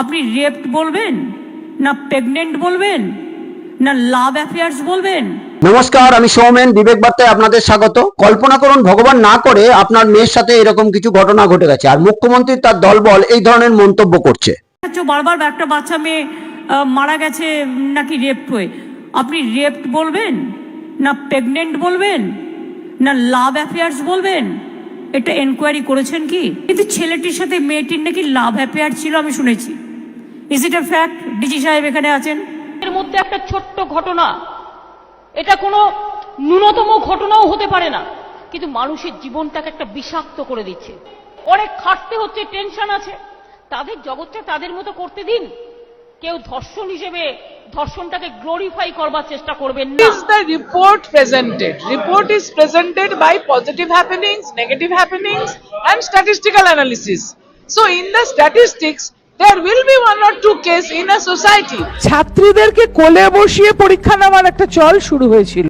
আপনি রেপড বলবেন না প্রেগনেন্ট বলবেন না লাভ অ্যাফেয়ার্স বলবেন? নমস্কার আমি সৌমেন বিবেক বার্তায় আপনাদের স্বাগত। কল্পনা করুন ভগবান না করে আপনার মেয়ের সাথে এরকম কিছু ঘটনা ঘটে গেছে আর মুখ্যমন্ত্রী তার দলবল এই ধরনের মন্তব্য করছে। আচ্ছা বারবার একটা বাচ্চা মেয়ে মারা গেছে নাকি রেপড হয়ে। আপনি রেপড বলবেন না প্রেগনেন্ট বলবেন না লাভ অ্যাফেয়ার্স বলবেন? এটা এনকোয়ারি করেছেন কি? কিন্তু ছেলেটির সাথে মেয়েটির নাকি লাভ অ্যাফেয়ার ছিল আমি শুনেছি। Is it a fact DG সাহেব এখানে আছেন? এর মধ্যে একটা ছোট্ট ঘটনা। এটা কোনো ন্যূনতম ঘটনাও হতে পারে না কিন্তু মানুষের জীবনটাকে একটা বিষাক্ত করে দিচ্ছে। অনেক খাটতে হচ্ছে টেনশন আছে। তাদের জগৎটা তাদের মতো করতে দিন। কেউ ধর্ষণ হিসেবে ধর্ষণটাকে গ্লোরিফাই করবার চেষ্টা করবেন না। Is the report presented? Report is presented by positive happenings, negative happenings, and statistical analysis. So, in the statistics, ছাত্রীদেরকে কোলে বসিয়ে পরীক্ষা নেওয়ার একটা চল শুরু হয়েছিল